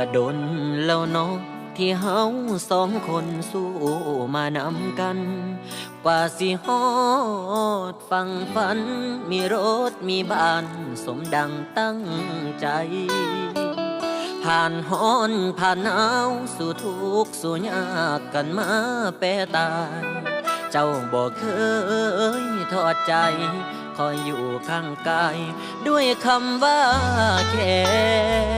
ก็ดนแล้วเนาะที่เฮาสองคนสู้มานำกัน กว่าสิฮอดฟังฝัน มีรถมีบ้านสมดังตั้งใจ ผ่านฮ้อนผ่านหนาวสู่ทุกข์สู่ยากกันมาแปรตายเจ้าบอกเคยทอดใจ คอยอยู่ข้างกาย ด้วยคำว่าแค่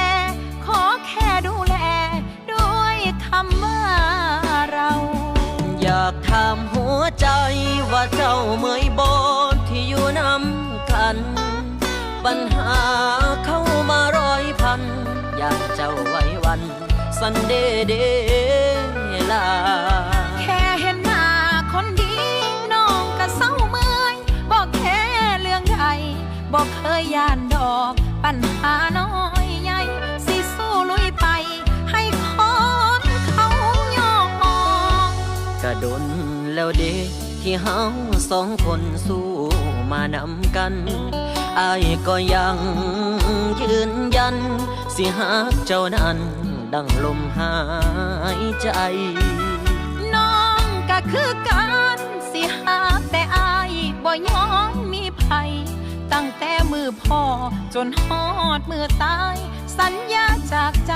ากถามหัวใจว่าเจ้าเมื่อยบนที่อยู่นำกัน ปัญหาเข้ามาร้อยพัน อยากเจ้าไว้วัน สันเดเดลา แค่เห็นหน้าคนดีน้องก็เศร้าเมื่อยบอกแค่เรื่องใดบอกเคยย่านดอก ปัญหาน้อย ระดนแล้วเด็กที่เฮาสองคนสู้มานำกันอายก็ยังยืนยัน สิหักเจ้านั้น ดังลมหายใจ น้องก็คือกันสิหาแต่อายบ่ยอมมีภัย ตั้งแต่มือพ่อจนฮอดมือตาย สัญญาจากใจ